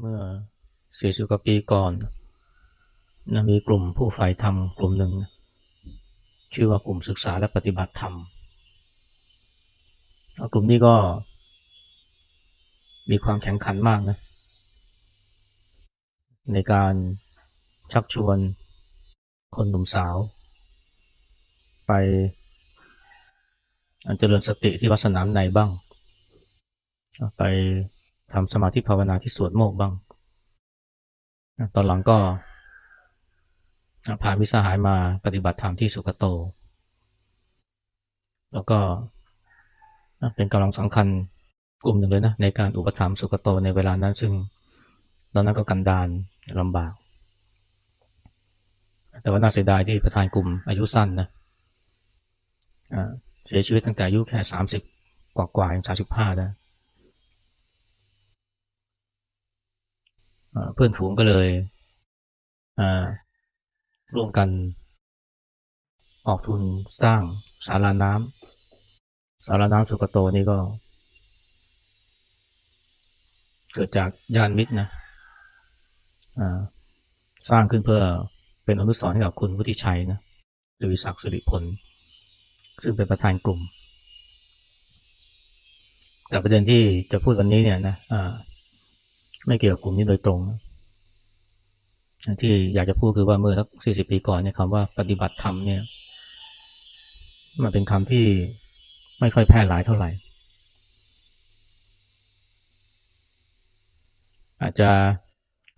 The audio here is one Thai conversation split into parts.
เมื่อสี่สิบกว่าปีก่อนนะมีกลุ่มผู้ฝ่ายธรรมกลุ่มหนึ่ง ชื่อว่ากลุ่มศึกษาและปฏิบัติธรรมกลุ่มนี้ก็ มีความแข็งขันมากนะ ในการชักชวนคนหนุ่มสาว ไปเจริญสติที่วัดสนามในบ้าง ไป ทำสมาธิภาวนาที่สวนโมกบ้าง ตอนหลังก็พามิสหายมาปฏิบัติธรรมที่สุกโต แล้วก็เป็นกำลังสำคัญกลุ่มหนึ่งเลยนะในการอุปถัมภ์สุกโตในเวลานั้น ซึ่งตอนนั้นก็กันดานลำบาก แต่ว่าน่าเสียดายที่ประธานกลุ่มอายุสั้นนะเสียชีวิตตั้งแต่อายุแค่สามสิบกว่ากว่าถึงสามสิบห้านะ เพื่อนฝูงก็เลยร่วมกันออกทุนสร้างสาราน้ำสาราน้ำสุกโตนี่ก็ เกิดจากญาณมิตรนะสร้างขึ้นเพื่อเป็นอนุสรณ์ให้กับคุณวุฒิชัยนะหรือศักดิ์สิริพล ซึ่งเป็นประธานกลุ่ม แต่ประเด็นที่จะพูดวันนี้เนี่ยนะ ไม่เกี่ยวกับกลุ่มนี้โดยตรง ที่อยากจะพูดคือว่าเมื่อสักสี่สิบปีก่อนเนี่ยคำว่าปฏิบัติธรรมเนี่ยมันเป็นคำที่ไม่ค่อยแพร่หลายเท่าไหร่ อาจจะ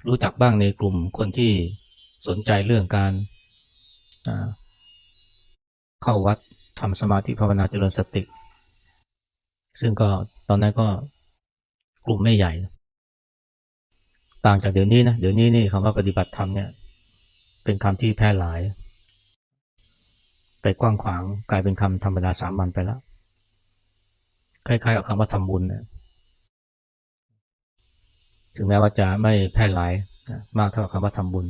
รู้จักบ้างในกลุ่มคนที่สนใจเรื่องการเข้าวัดทำสมาธิภาวนาเจริญสติ ซึ่งก็ตอนนั้นก็กลุ่มไม่ใหญ่ ต่างจากเดี๋ยวนี้นะ เดี๋ยวนี้นี่คำว่าปฏิบัติธรรมเนี่ย เป็นคำที่แพร่หลาย ไปกว้างขวางกลายเป็นคำธรรมดาสามัญไปแล้ว คล้ายๆกับคำว่าทำบุญนะถึงแม้ว่าจะไม่แพร่หลายมากเท่าคำว่าทำบุญ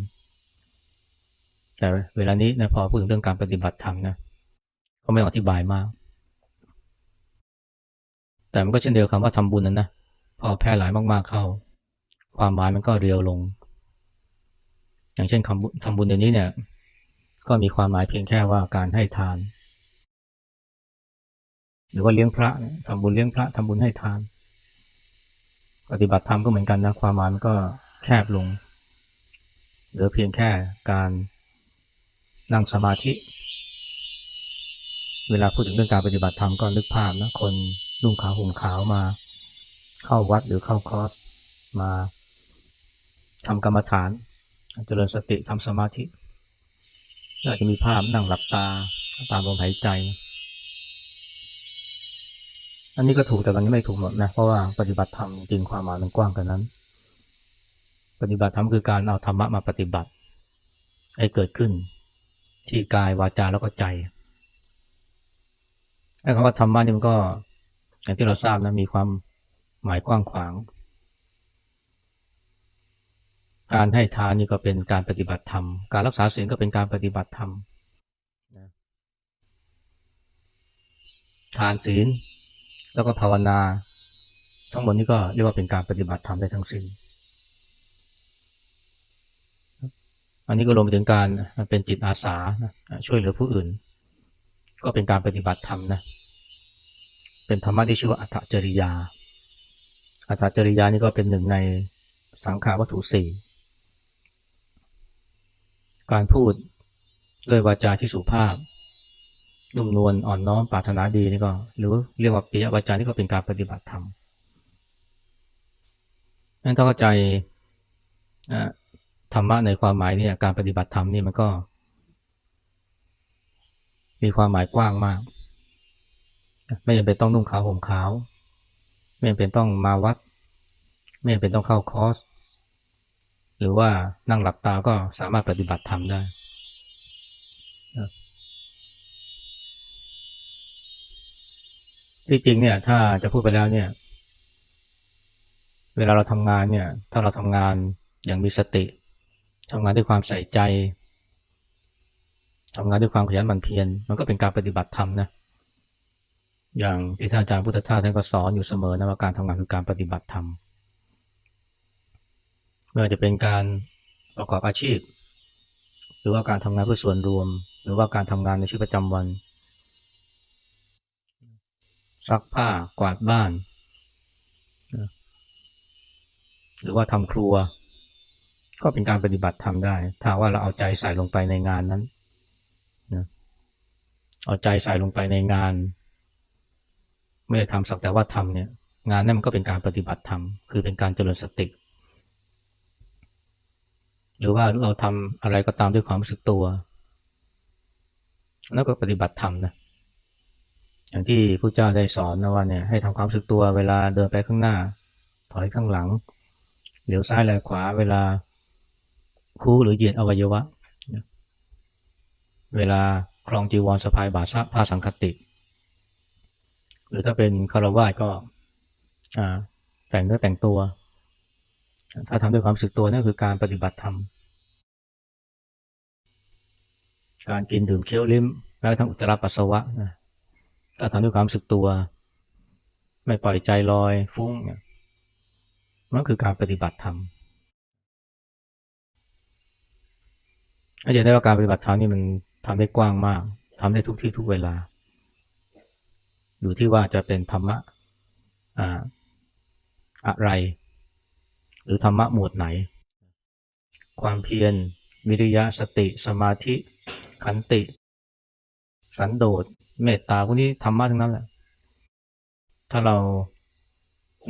แต่เวลานี้นะพอพูดถึงเรื่องการปฏิบัติธรรมนะ ก็ไม่อธิบายมาก แต่มันก็เช่นเดียวคำว่าทำบุญนั้นนะ พอแพร่หลายมากๆเข้า ความหมายมันก็เรียวลง อย่างเช่นคำทำบุญเดี๋ยวนี้เนี่ย ก็มีความหมายเพียงแค่ว่าการให้ทาน หรือว่าเลี้ยงพระทำบุญเลี้ยงพระทำบุญให้ทาน ปฏิบัติธรรมก็เหมือนกันนะความหมายมันก็แคบลง เหลือเพียงแค่การนั่งสมาธิ เวลาพูดถึงเรื่องการปฏิบัติธรรมก็นึกภาพนะคนนุ่งขาวห่มขาวมา เข้าวัดหรือเข้าคอร์สมา ทำกรรมฐานเจริญสติทำสมาธิอาจจะมีภาพนั่งหลับตาตามลมหายใจ อันนี้ก็ถูกแต่มันไม่ถูกหมดนะเพราะว่าปฏิบัติธรรมจริงความหมายมันกว้างกันนั้น ปฏิบัติธรรมคือการเอาธรรมะมาปฏิบัติ ให้เกิดขึ้น ที่กายวาจาแล้วก็ใจไอ้คำว่าธรรมะนี่มันก็ อย่างที่เราทราบนะมีความหมายกว้างขวาง การให้ทานนี่ก็เป็นการปฏิบัติธรรม การรักษาศีลก็เป็นการปฏิบัติธรรมทานศีลแล้วก็ภาวนา ทั้งหมดนี้ก็เรียกว่าเป็นการปฏิบัติธรรมได้ทั้งสิ้น อันนี้ก็รวมไปถึงการเป็นจิตอาสาช่วยเหลือผู้อื่น ก็เป็นการปฏิบัติธรรมนะ เป็นธรรมะที่ชื่อว่าอัตจริยาอัตจริยานี่ก็เป็นหนึ่งในสังขาวัตถุสี่ การพูดด้วยวาจาที่สุภาพนุ่มนวลอ่อนน้อมปรารถนาดีนี่ก็ หรือเรียกว่าปิยวาจานี่ก็เป็นการปฏิบัติธรรมนั้นถ้าเข้าใจธรรมะในความหมายเนี่ยการปฏิบัติธรรมนี่มันก็ มีความหมายกว้างมาก ไม่จำเป็นต้องนุ่งขาวห่มขาว ไม่จำเป็นต้องมาวัด ไม่จำเป็นต้องเข้าคอร์ส หรือว่านั่งหลับตาก็สามารถปฏิบัติธรรมได้ที่จริงเนี่ยถ้าจะพูดไปแล้วเนี่ย เวลาเราทำงานเนี่ย ถ้าเราทำงานอย่างมีสติทำงานด้วยความใส่ใจทำงานด้วยความขยันหมั่นเพียรมันก็เป็นการปฏิบัติธรรมนะอย่างที่ท่านอาจารย์พุทธทาสท่านก็สอนอยู่เสมอนะว่าการทำงานคือการปฏิบัติธรรม ไม่ว่าจะเป็นการประกอบอาชีพ หรือว่าการทำงานเพื่อส่วนรวม หรือว่าการทำงานในชีวิตประจำวัน ซักผ้ากวาดบ้าน หรือว่าทำครัว ก็เป็นการปฏิบัติทำได้ ถ้าว่าเราเอาใจใส่ลงไปในงานนั้นนะเอาใจใส่ลงไปในงาน ไม่ได้ทำสักแต่ว่าทำเนี่ย งานนั้นมันก็เป็นการปฏิบัติธรรมคือเป็นการเจริญสติ หรือว่าเราทำอะไรก็ตามด้วยความรู้สึกตัวแล้วก็ปฏิบัติธรรมนะอย่างที่พระเจ้าได้สอนนะว่าเนี่ยให้ทำความรู้สึกตัวเวลาเดินไปข้างหน้า ถอยข้างหลังเหลียวซ้ายแลขวา เวลาคู่หรือเหยียดอวัยวะ เวลาคลองจีวรสะพายบาทผ้าสังคติ หรือถ้าเป็นคารวะก็แต่งเนื้อแต่งตัว ถ้าทำด้วยความสึกตัวนั่นคือการปฏิบัติธรรม การกินดื่มเคี้ยวลิ้มแม้กระทั่งอุจจาระปัสสาวะนะถ้าทำด้วยความสึกตัว ไม่ปล่อยใจลอยฟุ้งเนี่ยมันคือการปฏิบัติธรรมอาจะได้ว่าการปฏิบัติธรรมนี่มันทำได้กว้างมากทำได้ทุกที่ทุกเวลา อยู่ที่ว่าจะเป็นธรรมะอ่าอะไร รือธรรมะหมวดไหน ความเพียร วิริยะสติ สมาธิ ขันติ สันโดษเมตตาพวกนี้ธรรมะทั้งนั้นแหละ ถ้าเรา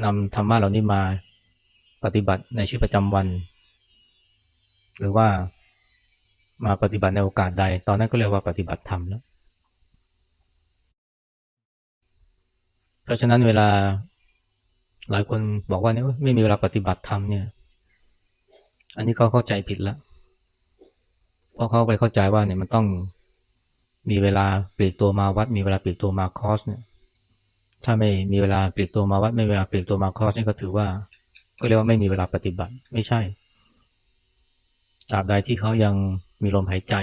นำธรรมะเหล่านี้มาปฏิบัติในชีวิตประจำวัน หรือว่ามาปฏิบัติในโอกาสใด ตอนนั้นก็เรียกว่าปฏิบัติธรรมแล้ว เพราะฉะนั้นเวลา หลายคนบอกว่าเนี่ยไม่มีเวลาปฏิบัติธรรมเนี่ย อันนี้เขาเข้าใจผิดล้วเพราะเขาไปเข้าใจว่าเนี่ยมันต้องมีเวลาปลีกตัวมาวัด มีเวลาปลีกตัวมาคอร์สเนี่ย ถ้าไม่มีเวลาปลีกตัวมาวัด ไม่มีเวลาปลีกตัวมาคอร์สนี่ก็ถือว่า ก็เรียกว่าไม่มีเวลาปฏิบัติ ไม่ใช่ตราบใดที่เขายังมีลมหายใจ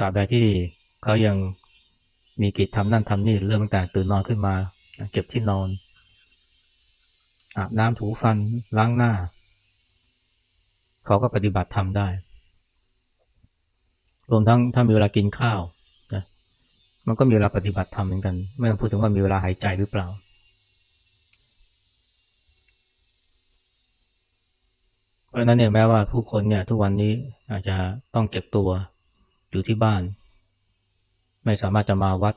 ตราบใดที่เขายังมีกิจทำนั่นทำนี่เรื่องตั้งแต่ตื่นนอนขึ้นมา เก็บที่นอน อาบน้ำถูฟันล้างหน้า เขาก็ปฏิบัติทำได้ รวมทั้งถ้ามีเวลากินข้าวนะมันก็มีเวลาปฏิบัติธรรมเหมือนกัน ไม่ต้องพูดถึงว่ามีเวลาหายใจหรือเปล่า เพราะนั้นเนี่ยแม้ว่าผู้คนเนี่ยทุกวันนี้อาจจะต้องเก็บตัวอยู่ที่บ้าน ไม่สามารถจะมาวัด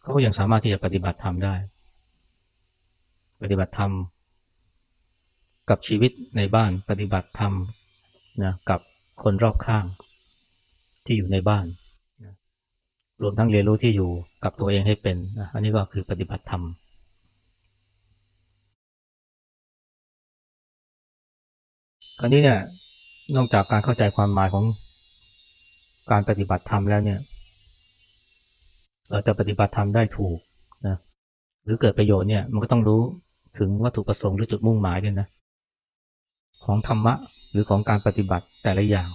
เขาก็ยังสามารถที่จะปฏิบัติธรรมได้ ปฏิบัติธรรม กับชีวิตในบ้านปฏิบัติธรรมนะกับคนรอบข้างที่อยู่ในบ้านนะรวมทั้งเรียนรู้ที่อยู่กับตัวเองให้เป็นนะอันนี้ก็คือปฏิบัติธรรมคราวนี้เนี่ยนอกจากการเข้าใจความหมายของการปฏิบัติธรรมแล้วเนี่ย เราจะปฏิบัติธรรมได้ถูกนะหรือเกิดประโยชน์เนี่ยมันก็ต้องรู้ ถึงวัตถุประสงค์หรือจุดมุ่งหมายด้วยนะของธรรมะหรือของการปฏิบัติแต่ละอย่าง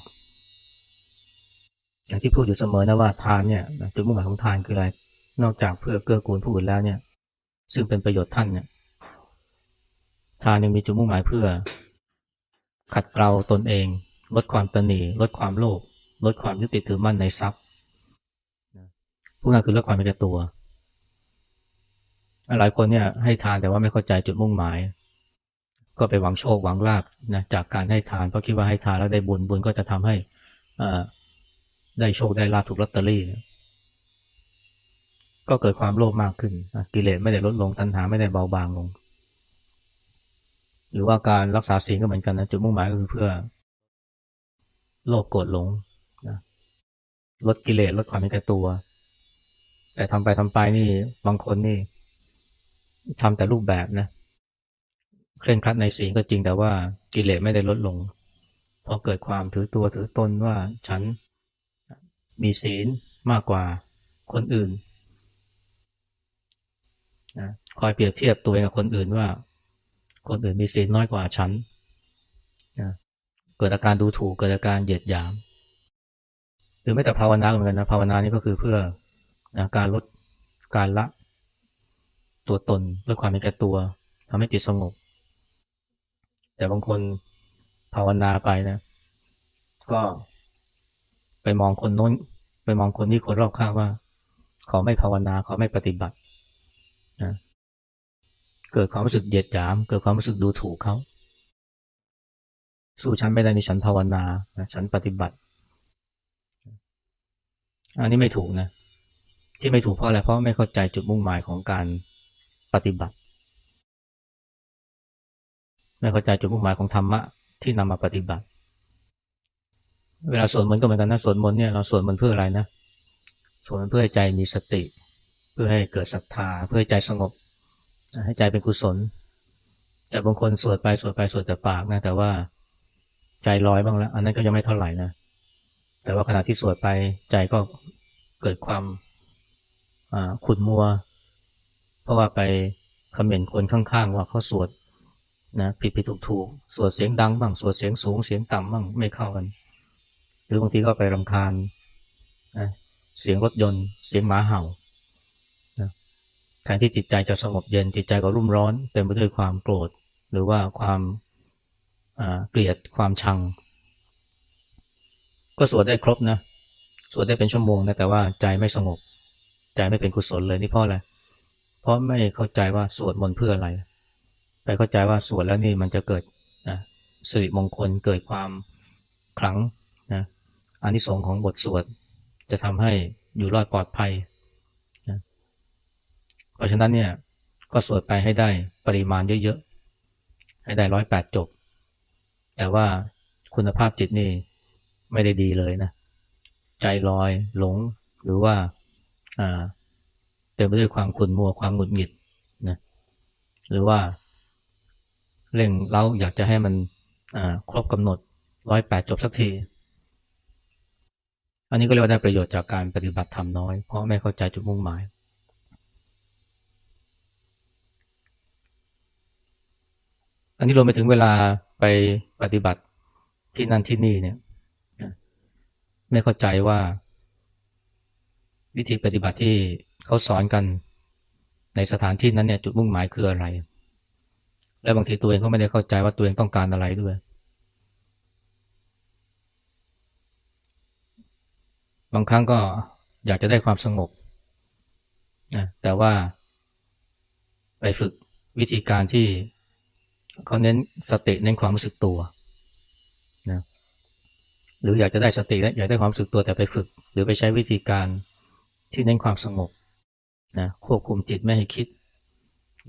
อย่างที่พูดอยู่เสมอนะว่าทานเนี่ยจุดมุ่งหมายของทานคืออะไร นอกจากเพื่อเกื้อกูลผู้อื่นแล้วเนี่ย ซึ่งเป็นประโยชน์ท่านเนี่ยทานยังมีจุดมุ่งหมายเพื่อ ขัดเกลาตนเอง ลดความตนีลดความโลภลดความยึดติดถือมั่นในทรัพย์ผู้นั้นคือลดความเป็นแก่ตัว หลายคนเนี่ยให้ทานแต่ว่าไม่เข้าใจจุดมุ่งหมาย ก็ไปหวังโชคหวังลาบนะจากการให้ทานเพราะคิดว่าให้ทานแล้วได้บุญบุญก็จะทำให้อ่าได้โชคได้ลาบถูกลอตเตอรี่ ก็เกิดความโลภมากขึ้นนะกิเลสไม่ได้ลดลงตัณหาไม่ได้เบาบางลง หรือว่าการรักษาศีลก็เหมือนกันนะจุดมุ่งหมายก็คือเพื่อ โลภโกรธหลงนะลดกิเลสลดความเป็นแก่ตัว แต่ทำไปทำไปนี่บางคนนี่ ทำแต่รูปแบบนะเคร่งครัดในศีลก็จริงแต่ว่ากิเลสไม่ได้ลดลงพอเกิดความถือตัวถือตนว่าฉันมีศีลมากกว่าคนอื่นนะคอยเปรียบเทียบตัวเองกับคนอื่นว่า คนอื่นมีศีลน้อยกว่าฉันนะเกิดอาการดูถูกเกิดอาการเหยียดหยาม หรือไม่แต่ภาวนาเหมือนกันนะภาวนานี่ก็คือเพื่อนะการลดการละ ตัวตนด้วยความเป็นแก่ตัวทำให้จิตสงบ แต่บางคนภาวนาไปนะ ก็ ไปมองคนโน้น ไปมองคนนี้คนรอบข้างว่าเขาไม่ภาวนาเขาไม่ปฏิบัตินะเกิดความรู้สึกเหยียดหยาม เกิดความรู้สึกดูถูกเขาสู้ฉันไม่ได้ในฉันภาวนานะฉันปฏิบัติ อันนี้ไม่ถูกนะ ที่ไม่ถูกเพราะอะไรเพราะไม่เข้าใจจุดมุ่งหมายของการ ปฏิบัติ ไม่เข้าใจจุดมุ่งหมายของธรรมะที่นำมาปฏิบัติ เวลาสวดมนต์ก็เหมือนกันนะสวดมนต์เนี่ยเราสวดมนต์เพื่ออะไรนะสวดมนต์เพื่อให้ใจมีสติ เพื่อให้เกิดศรัทธา เพื่อให้ใจสงบ ให้ใจเป็นกุศล แต่บางคนสวดไปสวดไปสวดแต่ปากนะแต่ว่าใจลอยบ้างแล้ว อันนั้นก็ยังไม่เท่าไหร่นะแต่ว่าขณะที่สวดไปใจก็เกิดความขุดมัว เพราะว่าไปคอมเมนต์คนข้างๆ ว่าเขาสวดนะผิดผิดถูกถูกสวดเสียงดังบ้างสวดเสียงสูงเสียงต่ำบ้างไม่เข้ากัน หรือบางทีก็ไปรำคาญนะเสียงรถยนต์ เสียงหมาเห่านะแทนที่จิตใจจะสงบเย็นจิตใจก็รุ่มร้อนเต็มไปด้วยความโกรธ หรือว่าความเกลียดความชัง ก็สวดได้ครบนะสวดได้เป็นชั่วโมงนะแต่ว่าใจไม่สงบ ใจไม่เป็นกุศลเลยนี่เพราะอะไรเเพราะไม่เข้าใจว่าสวดมนต์เพื่ออะไร ไปเข้าใจว่าสวดแล้วนี่มันจะเกิดนะสิริมงคลเกิดความขลังนะอานิสงส์ของบทสวดจะทำให้อยู่รอดปลอดภัยนะเพราะฉะนั้นเนี่ยก็สวดไปให้ได้ปริมาณเยอะๆ ให้ได้ร้อยแปดจบ แต่ว่าคุณภาพจิตนี่ไม่ได้ดีเลยนะ ใจลอยหลงหรือว่า เต็มไปด้วยความขุ่นมัวความหงุดหงิดนะหรือว่าเร่งเราอยากจะให้มันครบกำหนดร้อยแปดจบสักที อันนี้ก็เรียกว่าได้ประโยชน์จากการปฏิบัติธรรมน้อย เพราะไม่เข้าใจจุดมุ่งหมาย อันนี้รวมไปถึงเวลาไปปฏิบัติที่นั่นที่นี่เนี่ยไม่เข้าใจว่า วิธีปฏิบัติที่ เขาสอนกันในสถานที่นั้นเนี่ยจุดมุ่งหมายคืออะไร และบางทีตัวเองก็ไม่ได้เข้าใจว่าตัวเองต้องการอะไรด้วย บางครั้งก็อยากจะได้ความสงบนะแต่ว่า ไปฝึกวิธีการที่เขาเน้นสติเน้นความรู้สึกตัวนะหรืออยากจะได้สติและอยากได้ความรู้สึกตัวแต่ไปฝึก หรือไปใช้วิธีการที่เน้นความสงบ นะควบคุมจิตไม่ให้คิด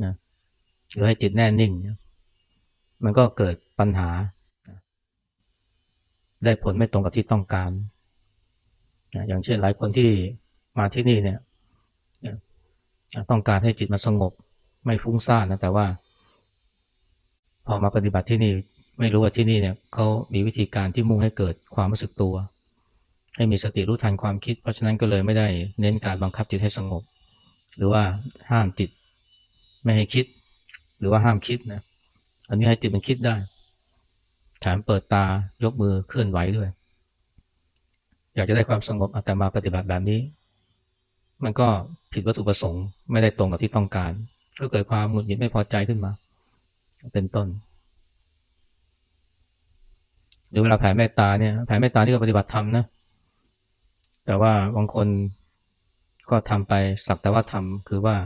นะหรือให้จิตแน่นิ่งนะมันก็เกิดปัญหา ได้ผลไม่ตรงกับที่ต้องการนะอย่างเช่นหลายคนที่มาที่นี่เนี่ยต้องการให้จิตมันสงบ ไม่ฟุ้งซ่านนะแต่ว่า พอมาปฏิบัติที่นี่ไม่รู้ว่าที่นี่เนี่ยเขามีวิธีการที่มุ่งให้เกิดความรู้สึกตัว ให้มีสติรู้ทันความคิด เพราะฉะนั้นก็เลยไม่ได้เน้นการบังคับจิตให้สงบ หรือว่าห้ามจิต ไม่ให้คิด หรือว่าห้ามคิดนะอันนี้ให้จิตมันคิดได้แถมเปิดตายกมือเคลื่อนไหวด้วย อยากจะได้ความสงบแต่มาปฏิบัติแบบนี้ มันก็ผิดวัตถุประสงค์ไม่ได้ตรงกับที่ต้องการ ก็เกิดความหงุดหงิดไม่พอใจขึ้นมา เป็นต้นหรือเวลาแผ่เมตตาเนี่ยแผ่เมตตาที่ก็ปฏิบัติธรรมนะแต่ว่าบางคน ก็ทำไปสักแต่ว่าทำคือว่า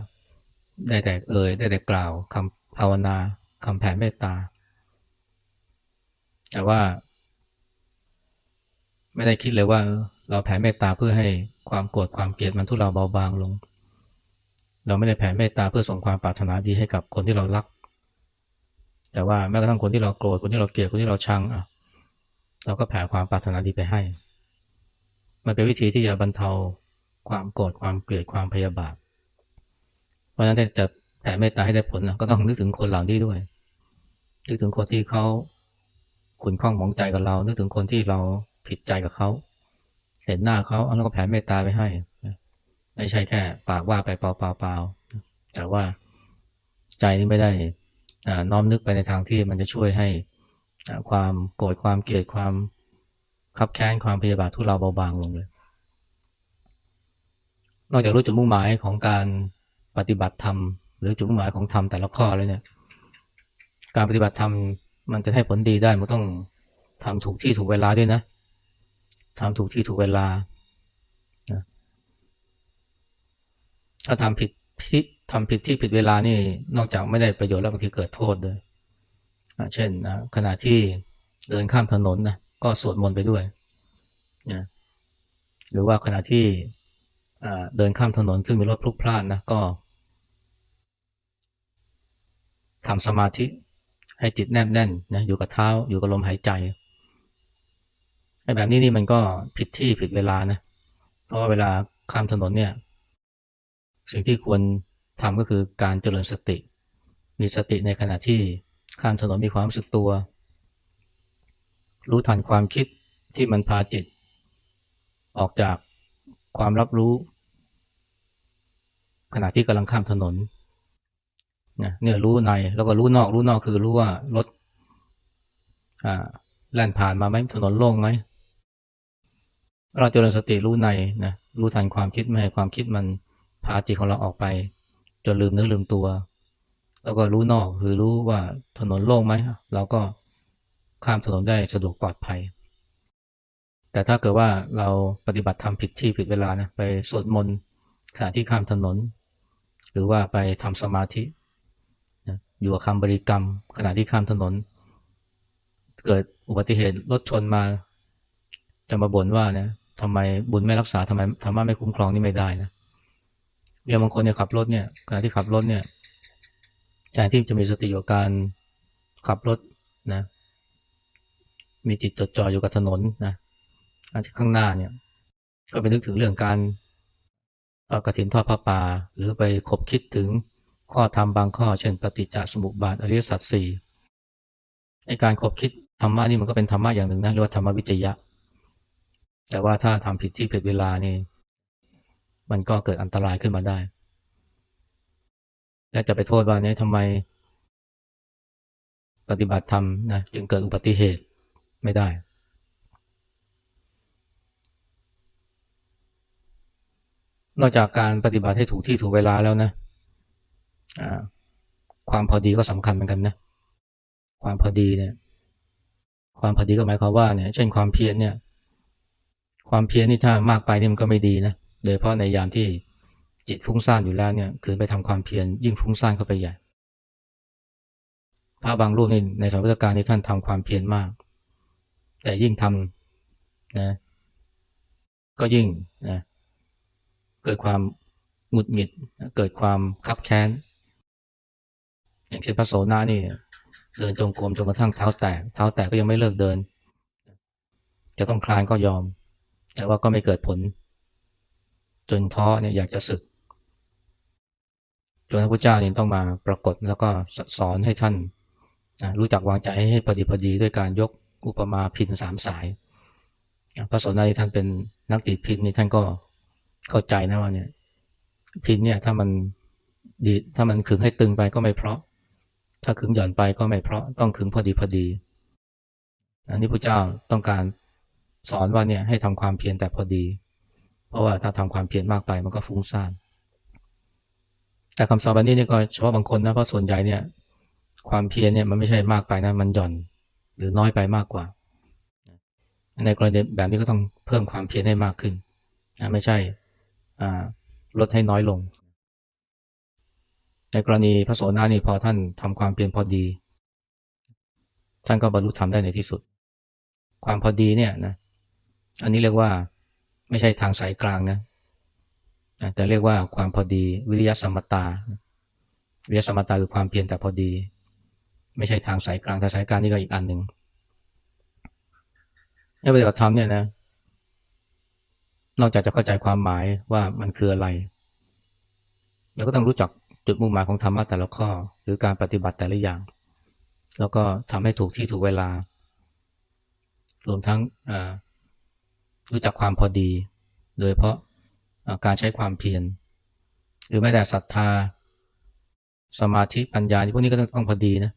ได้แต่เอ่ยได้แต่กล่าวคำภาวนาคำแผ่เมตตา แต่ว่า ไม่ได้คิดเลยว่าเราแผ่เมตตาเพื่อให้ความโกรธความเกลียดมันทุเราเบาบางลง เราไม่ได้แผ่เมตตาเพื่อส่งความปรารถนาดีให้กับคนที่เรารัก แต่ว่าแม้กระทั่งคนที่เราโกรธคนที่เราเกลียดคนที่เราชังอะ เราก็แผ่ความปรารถนาดีไปให้ มันเป็นวิธีที่จะบรรเทา ความโกรธความเกลียดความพยาบาทเพราะฉะนั้นถ้าจะแผ่เมตตาให้ได้ผลนะก็ต้องนึกถึงคนเหล่านี้ด้วย นึกถึงคนที่เขาขุนข้องหมองใจกับเรา นึกถึงคนที่เราผิดใจกับเขา เห็นหน้าเขาแล้วก็แผ่เมตตาไปให้ ไม่ใช่แค่ ปากว่าไปเปล่าๆแต่ว่าใจนี้ไม่ได้น้อมนึกไปในทางที่มันจะช่วยให้ความโกรธความเกลียดความขับแค้นความพยาบาททุเลาเบาบางลงเลย นอกจากรู้จุดมุ่งหมายของการปฏิบัติธรรม หรือจุดมุ่งหมายของธรรมแต่ละข้อแล้วเนี่ย การปฏิบัติธรรมมันจะให้ผลดีได้มันต้องทำถูกที่ถูกเวลาด้วยนะทำถูกที่ถูกเวลา ถ้าทำผิดที่ทำผิดที่ผิดเวลานี่นอกจากไม่ได้ประโยชน์แล้วบางทีเกิดโทษด้วยเช่นนะขณะที่เดินข้ามถนนนะก็สวดมนต์ไปด้วยนะหรือว่าขณะที่ เดินข้ามถนนซึ่งมีรถพลุกพล่านนะก็ทำสมาธิให้จิตแนบแน่นนะอยู่กับเท้าอยู่กับลมหายใจไอ้แบบนี้นี่มันก็ผิดที่ผิดเวลานะเพราะเวลาข้ามถนนเนี่ย สิ่งที่ควรทำก็คือการเจริญสติ มีสติในขณะที่ข้ามถนนมีความรู้สึกตัว รู้ทันความคิดที่มันพาจิต ออกจาก ความรับรู้ ขณะที่กำลังข้ามถนนเนี่ยรู้ในแล้วก็รู้นอกรู้นอกคือรู้ว่ารถแล่นผ่านมาไหมถนนโล่งไหมเราเจริญสติรู้ในนะรู้ทันความคิดไม่ให้ความคิดมันพาจิตของเราออกไป จนลืมเนื้อลืมตัว แล้วก็รู้นอกคือรู้ว่าถนนโล่งไหมเราก็ข้ามถนนได้สะดวกปลอดภัย แต่ถ้าเกิดว่าเราปฏิบัติทำผิดที่ผิดเวลานะไปสวดมนต์ขณะที่ข้ามถนน หรือว่าไปทำสมาธินะอยู่กับคำบริกรรม ขณะที่ข้ามถนน เกิดอุบัติเหตุรถชนมา จะมาบ่นว่านะทำไมบุญไม่รักษาทำไมธรรมะไม่คุ้มครองนี่ไม่ได้นะเรื่องบางคนเนี่ยขับรถเนี่ยขณะที่ขับรถเนี่ยแทนที่จะมีสติอยู่การขับรถนะมีจิตจดจ่ออยู่กับถนนนะ อันที่ข้างหน้าเนี่ย ก็ไปนึกถึงเรื่องการเอกระถินทอดพระป่า หรือไปคบคิดถึงข้อธรรมบางข้อ เช่น ปฏิจจสมุปบาทอริยสัจสี่ไอการคบคิดธรรมะนี่มันก็เป็นธรรมะอย่างหนึ่งนะเรียกว่าธรรมวิจยะ แต่ว่าถ้าทำผิดที่ผิดเวลานี่ มันก็เกิดอันตรายขึ้นมาได้ และจะไปโทษว่าเนี่ยทำไม ปฏิบัติธรรมนะจึงเกิดอุบัติเหตุไม่ได้ นอกจากการปฏิบัติให้ถูกที่ถูกเวลาแล้วนะความพอดีก็สำคัญเหมือนกันนะ ความพอดีเนี่ย ความพอดีก็หมายความว่าเนี่ย เช่นความเพียรเนี่ย ความเพียรนี่ถ้ามากไปนี่มันก็ไม่ดีนะ โดยเฉพาะในยามที่จิตฟุ้งซ่านอยู่แล้วเนี่ย คือไปทำความเพียรยิ่งฟุ้งซ่านเข้าไปใหญ่ พระบางรูปนี่ในสมัยพุทธกาลนี่ท่านทำความเพียรมาก แต่ยิ่งทำนะ ก็ยิ่งนะ เกิดความหงุดหงิด เกิดความคับแค้น อย่างเช่นพระโสนานี่ เดินจงกรมจนกระทั่งเท้าแตก เท้าแตกก็ยังไม่เลิกเดิน จะต้องคลานก็ยอม แต่ว่าก็ไม่เกิดผล จนท้อเนี่ยอยากจะศึก จนพระพุทธเจ้าเนี่ยต้องมาปรากฏแล้วก็สอนให้ท่านรู้จักวางใจให้พอดีพอดีด้วยการยกอุปมาพินสามสายพระโสดาที่ท่านเป็นนักตีพินนี่ท่านก็ เข้าใจนะว่าเนี่ยพินเนี่ยถ้ามันดีถ้ามันขึงให้ตึงไปก็ไม่เพราะ ถ้าขึงหย่อนไปก็ไม่เพราะต้องขึงพอดีพอดี อันนี้พระเจ้าต้องการสอนว่าเนี่ยให้ทำความเพียรแต่พอดี เพราะว่าถ้าทำความเพียรมากไปมันก็ฟุ้งซ่านแต่คำสอนแบบนี้นี่ก็เฉพาะบางคนนะเพราะส่วนใหญ่เนี่ย ความเพียรเนี่ยมันไม่ใช่มากไปนะมันหย่อนหรือน้อยไปมากกว่า ในกรณีแบบนี้ก็ต้องเพิ่มความเพียรให้มากขึ้นไม่ใช่ ลดให้น้อยลง ในกรณีพระโสนานี่พอท่านทำความเพียรพอดี ท่านก็บรรลุธรรมได้ในที่สุด ความพอดีเนี่ยนะอันนี้เรียกว่าไม่ใช่ทางสายกลางนะแต่เรียกว่าความพอดีวิริยะสมตา วิริยะสมตาคือความเพียรแต่พอดี ไม่ใช่ทางสายกลางทางสายกลางนี่ก็อีกอันหนึ่งในปฏิบัติธรรมเนี่ยนะ นอกจากจะเข้าใจความหมายว่ามันคืออะไรเราก็ต้องรู้จักจุดมุ่งหมายของธรรมะแต่ละข้อ หรือการปฏิบัติแต่ละอย่าง แล้วก็ทำให้ถูกที่ถูกเวลา รวมทั้งรู้จักความพอดี โดยเพราะการใช้ความเพียรหรือแม้แต่ศรัทธา สมาธิปัญญาพวกนี้ก็ต้องพอดีนะ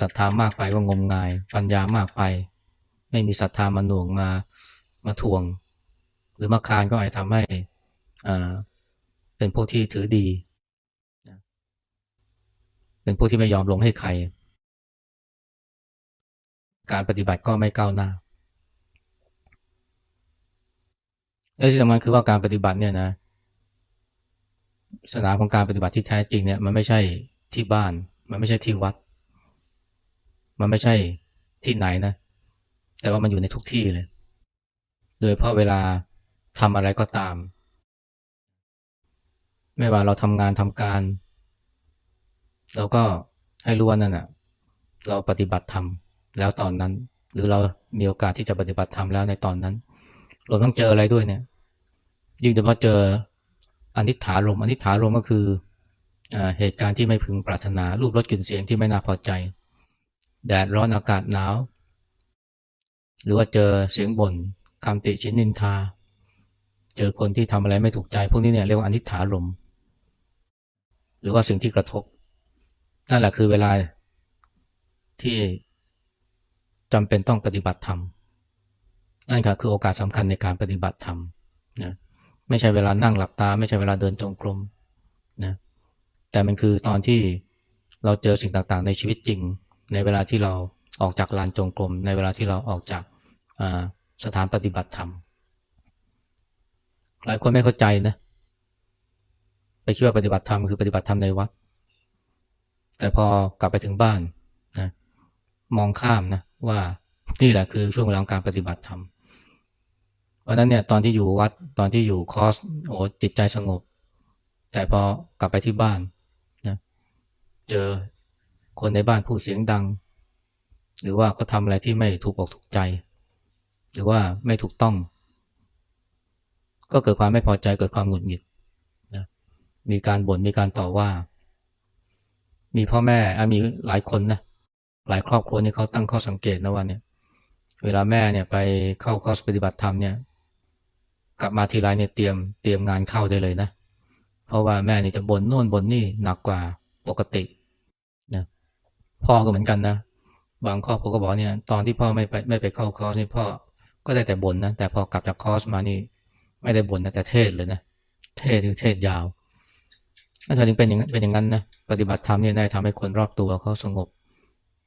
ศรัทธามากไปก็งมงาย ปัญญามากไป ไม่มีศรัทธามาหน่วงมามาทวง หรือมาคานก็อาจทำให้อ่าเป็นพวกที่ถือดี เป็นพวกที่ไม่ยอมลงให้ใคร การปฏิบัติก็ไม่ก้าวหน้าและที่สำคัญคือว่าการปฏิบัติเนี่ยนะสนามของการปฏิบัติที่แท้จริงเนี่ยมันไม่ใช่ที่บ้าน มันไม่ใช่ที่วัด มันไม่ใช่ที่ไหนนะ แต่ว่ามันอยู่ในทุกที่เลย โดยเพราะเวลา ทำอะไรก็ตาม ไม่ว่าเราทำงานทำการ เราก็ให้รู้ว่านั่นน่ะ เราปฏิบัติธรรมแล้วตอนนั้น หรือเรามีโอกาสที่จะปฏิบัติธรรมแล้วในตอนนั้นรวมทั้งเจออะไรด้วยเนี่ย ยิ่งเฉพาะเจออนิถารมอนิถารมก็คืออเหตุการณ์ที่ไม่พึงปรารถนา รูปรสกลิ่นเสียงที่ไม่น่าพอใจ แดดร้อนอากาศหนาว หรือว่าเจอเสียงบน่นคำติชินนินทา เจอคนที่ทำอะไรไม่ถูกใจ พวกนี้เนี่ยเรียกว่าอนิถารม หรือว่าสิ่งที่กระทบ นั่นแหละคือเวลาที่จำเป็นต้องปฏิบัติธรรม นั่นค่ะคือโอกาสสำคัญในการปฏิบัติธรรมนะ ไม่ใช่เวลานั่งหลับตา ไม่ใช่เวลาเดินจงกรมนะ แต่มันคือตอนที่เราเจอสิ่งต่างๆ ในชีวิตจริง ในเวลาที่เราออกจากลานจงกรม ในเวลาที่เราออกจากสถานปฏิบัติธรรม หลายคนไม่เข้าใจนะไปคิดว่าปฏิบัติธรรมคือปฏิบัติธรรมในวัด แต่พอกลับไปถึงบ้านนะมองข้ามนะว่านี่แหละคือช่วงเวลาการปฏิบัติธรรมเพราะนั้นเนี่ยตอนที่อยู่วัดตอนที่อยู่คอร์สโอ้จิตใจสงบ แต่พอกลับไปที่บ้านนะเจอคนในบ้านพูดเสียงดัง หรือว่าเขาทำอะไรที่ไม่ถูกอกถูกใจ หรือว่าไม่ถูกต้อง ก็เกิดความไม่พอใจเกิดความหงุดหงิดนะมีการบ่นมีการต่อว่า มีพ่อแม่มีหลายคนนะหลายครอบครัวนี่เขาตั้งข้อสังเกตนะว่าเนี่ย เวลาแม่เนี่ยไปเข้าคอร์สปฏิบัติธรรมเนี่ย กลับมาทีไรเนี่ยเตรียมเตรียมงานเข้าได้เลยนะ เพราะว่าแม่นี่จะบ่นโน่นบ่นนี่หนักกว่าปกตินะพ่อก็เหมือนกันนะบางครอบครัวก็บอกเนี่ย ตอนที่พ่อไม่ไปไม่ไปเข้าคอร์สนี่พ่อก็ได้แต่บ่นนะแต่พอกลับจากคอร์สมานี่ ไม่ได้บ่นนะแต่เทศเลยนะ เทศหรือเทศยาวถ้าถึงเป็นอย่างนั้นเป็นอย่างนั้นนะปฏิบัติธรรมเนี่ยได้ทำให้คนรอบตัวเขาสงบ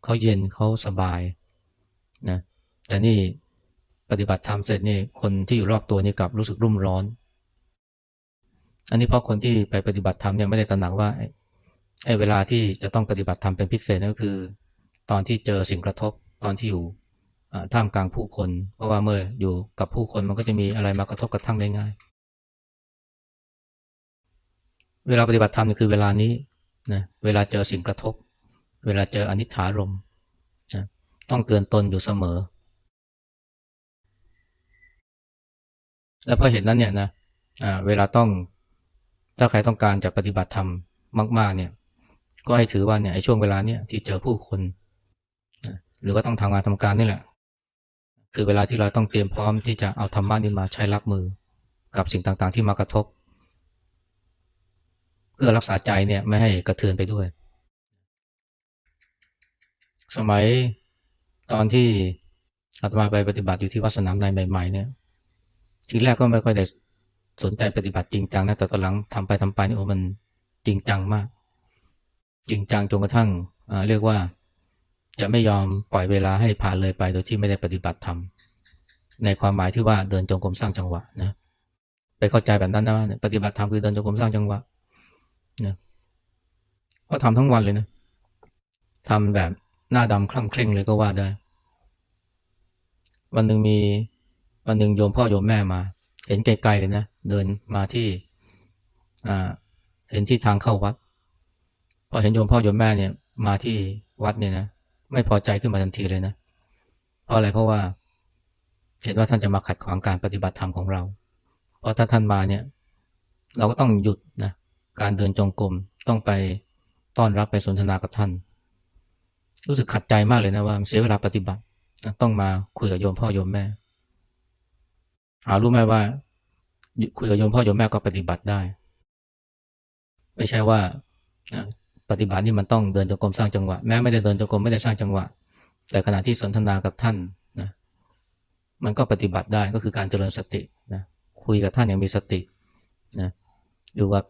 เขาเย็นเขาสบายนะแต่นี่ปฏิบัติธรรมเสร็จนี่คนที่อยู่รอบตัวนี่กลับรู้สึกรุ่มร้อน อันนี้เพราะคนที่ไปปฏิบัติธรรมเนี่ยไม่ได้ตระหนักว่าไอ้เวลาที่จะต้องปฏิบัติธรรมเป็นพิเศษนั่นก็คือ ตอนที่เจอสิ่งกระทบตอนที่อยู่ ท่ามกลางผู้คน เพราะว่าเมื่ออยู่กับผู้คนมันก็จะมีอะไรมากระทบกระทั่งได้ง่าย เวลาปฏิบัติธรรมนี่คือเวลานี้นะเวลาเจอสิ่งกระทบ เวลาเจออนิจฐารมนะต้องเตือนตนอยู่เสมอ แล้วพอเห็นนั้นเนี่ยนะเวลาต้องถ้าใครต้องการจะปฏิบัติธรรมมาก ๆ เนี่ย ก็ให้ถือว่าเนี่ยช่วงเวลาเนี่ยที่เจอผู้คน หรือว่าต้องทำงานทำการนี่แหละ คือเวลาที่เราต้องเตรียมพร้อมที่จะเอาธรรมะนี้มาใช้รับมือ กับสิ่งต่างๆ ที่มากระทบ เพื่อรักษาใจเนี่ยไม่ให้กระเทือนไปด้วย สมัยตอนที่อาตมาไปปฏิบัติอยู่ที่วัดสนามในใหม่ ๆ เนี่ย ทีแรกก็ไม่ค่อยได้สนใจปฏิบัติจริงจังนะแต่ตอนหลังทำไปทำไปนี่โอ้มันจริงจังมาก จริงจังจนกระทั่งเรียกว่า จะไม่ยอมปล่อยเวลาให้ผ่านเลยไปโดยที่ไม่ได้ปฏิบัติธรรมในความหมายที่ว่าเดินจงกรมสร้างจังหวะนะไปเข้าใจแบบนั้นนะปฏิบัติธรรมคือเดินจงกรมสร้างจังหวะนะก็ทำทั้งวันเลยนะทำแบบหน้าดำคล่ำเคร่งเลยก็ว่าได้ วันหนึ่งมีวันหนึ่งโยมพ่อโยมแม่มา เห็นไกลๆเลยนะเดินมาที่อ่าเห็นที่ทางเข้าวัดพอเห็นโยมพ่อโยมแม่เนี่ย มาที่วัดเนี่ยนะ ไม่พอใจขึ้นมาทันทีเลยนะ เพราะอะไรเพราะว่าเห็นว่าท่านจะมาขัดขวางการปฏิบัติธรรมของเรา เพราะถ้าท่านมาเนี่ย เราก็ต้องหยุดนะการเดินจงกรมต้องไปต้อนรับไปสนทนากับท่าน รู้สึกขัดใจมากเลยนะว่าเสียเวลาปฏิบัติต้องมาคุยกับโยมพ่อโยมแม่หารู้ไหมว่า คุยกับโยมพ่อโยมแม่ก็ปฏิบัติได้ ไม่ใช่ว่า ปฏิบัตินี่มันต้องเดินจงกรมสร้างจังหวะ แม้ไม่ได้เดินจงกรมไม่ได้สร้างจังหวะ แต่ขณะที่สนทนากับท่านนะมันก็ปฏิบัติได้ก็คือการเจริญสตินะคุยกับท่านอย่างมีสตินะอยู่กับ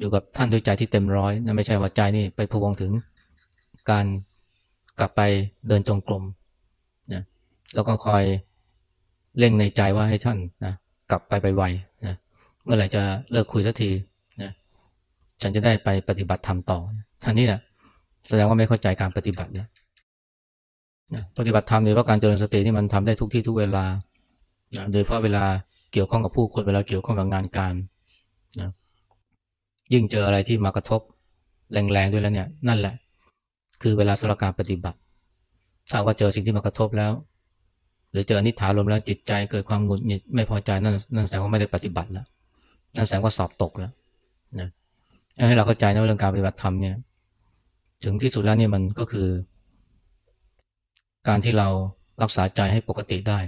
อยู่กับท่านด้วยใจที่เต็มร้อยนะไม่ใช่ว่าใจนี่ไปพวงถึง การกลับไปเดินจงกรมนะแล้วก็คอยเร่งในใจว่าให้ท่านนะกลับไปไปไวนะเมื่อไหร่จะเลิกคุยสักที ฉันจะได้ไปปฏิบัติธรรมต่อท่านนี้แหละแสดงว่าไม่เข้าใจการปฏิบัตินะนะปฏิบัติธรรมหรือว่าการเจริญสตินี่มันทำได้ทุกที่ทุกเวลาโดยเฉพาะเวลาเกี่ยวข้องกับผู้คนเวลาเกี่ยวข้องกับงานการนะยิ่งเจออะไรที่มากระทบแรงๆด้วยแล้วเนี่ย นั่นแหละ คือเวลาสำหรับการปฏิบัติ ถ้าว่าเจอสิ่งที่มากระทบแล้ว หรือเจออนิถาลมแล้วจิตใจเกิดความหงุดหงิดไม่พอใจนั่นนั่นแสดงว่าไม่ได้ปฏิบัติแล้วนั่นแสดงว่าสอบตกแล้วนะ ให้เราเข้าใจนะเรื่องการปฏิบัติธรรมเนี่ย ถึงที่สุดแล้วเนี่ยมันก็คือ การที่เรารักษาใจให้ปกติได้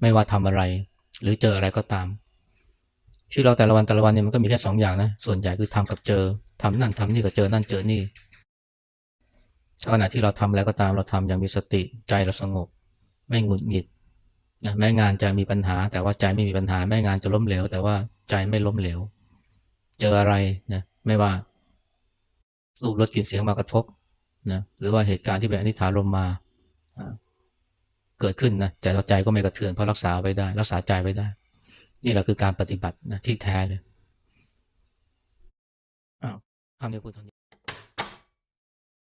ไม่ว่าทำอะไร หรือเจออะไรก็ตามชีวิตเราแต่ละวันแต่ละวันเนี่ยมันก็มีแค่สองอย่างนะ ส่วนใหญ่คือทำกับเจอทำนั่นทำนี่กับเจอนั่นเจอนี่ขณะที่เราทำอะไรก็ตามเราทำอย่างมีสติใจเราสงบ ไม่หงุดหงิดนะแม้งานจะมีปัญหา แต่ว่าใจไม่มีปัญหาแม้งานจะล้มเหลวแต่ว่าใจไม่ล้มเหลว เจออะไรนะไม่ว่ารูปรสกลิ่นเสียงมากระทบนะหรือว่าเหตุการณ์ที่เป็นอนิจจารมมาอ่าเกิดขึ้นนะแต่เราใจก็ไม่กระเทือนเพราะรักษาไว้ได้ รักษาใจไว้ได้ นี่แหละคือการปฏิบัตินะที่แท้เลยอ้าวคำนี้พูดเท่านี้